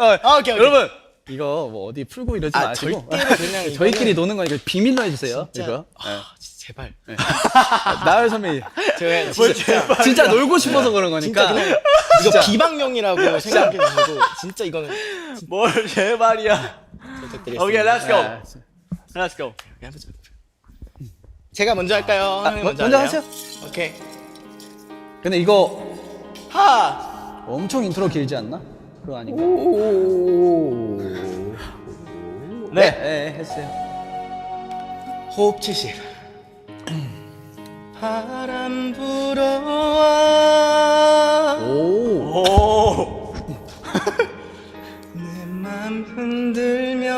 아, 아, 오케이, 오케이. 여러분 이거 뭐 어디 풀고 이러지 아, 마시고 절대로 그냥 이거는- 저희끼리 노는 거니까 비밀로 해주세요. 진짜. 이거 아, 진짜 제발. 나을 선배님 제가 진짜, 진짜, 진짜 놀고 싶어서 그런 진짜 거니까. 그냥 이거 비방용이라고 생각해 주시고 진짜 이거는 뭘 제발이야. 부탁드리겠습니다. 오케이, let's go. 아, Let's go. 제가 먼저 할까요? 아, 형이 먼저 할래요? 하세요. 오케이. 근데 이거 하. 엄청 인트로 길지 않나? 그거 아닌가? 네. 네, 했어요. 호흡 70. 바람 불어와 오. 오. 내맘 흔들며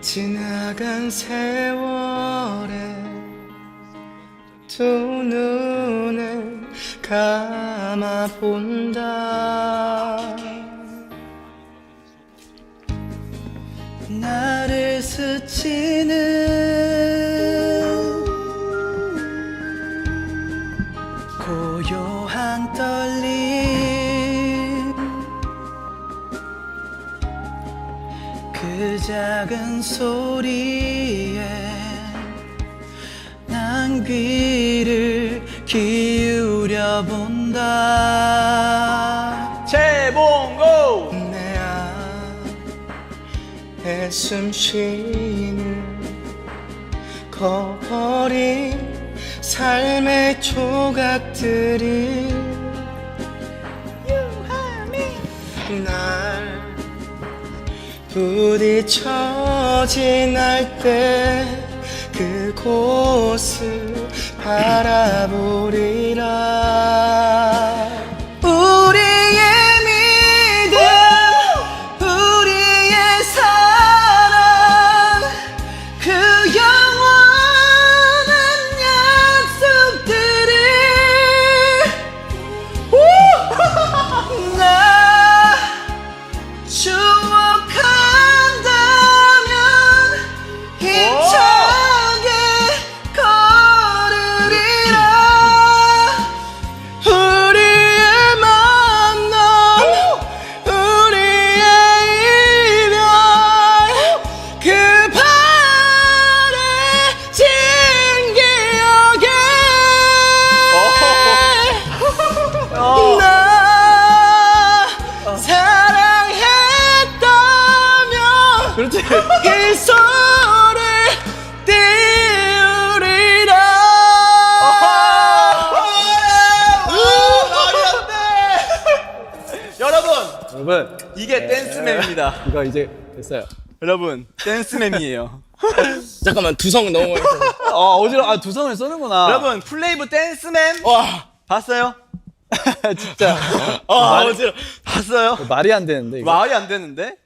지나간 세월에 두 눈을 감아 본다. 나를 스치는 고요한 떨림. 그 작은 소리에 난 귀를 기 본다. 재봉고. 내 안에 숨 쉬는 거버린 삶의 조각들이 날 부딪혀 지날 때 그곳을 바라보리라 소를 띄우리라 여러분, 여러분, 이게 댄스맨입니다. 이거 이제 됐어요. 여러분, 댄스맨이에요. 잠깐만 두성 너무 어, 어지러 아, 두 성을 쓰는구나. 여러분, 플레이브 댄스맨 와 봤어요? 진짜. 아, 어지러. 봤어요? 말이 안 되는데, 이거. 말이 안 되는데?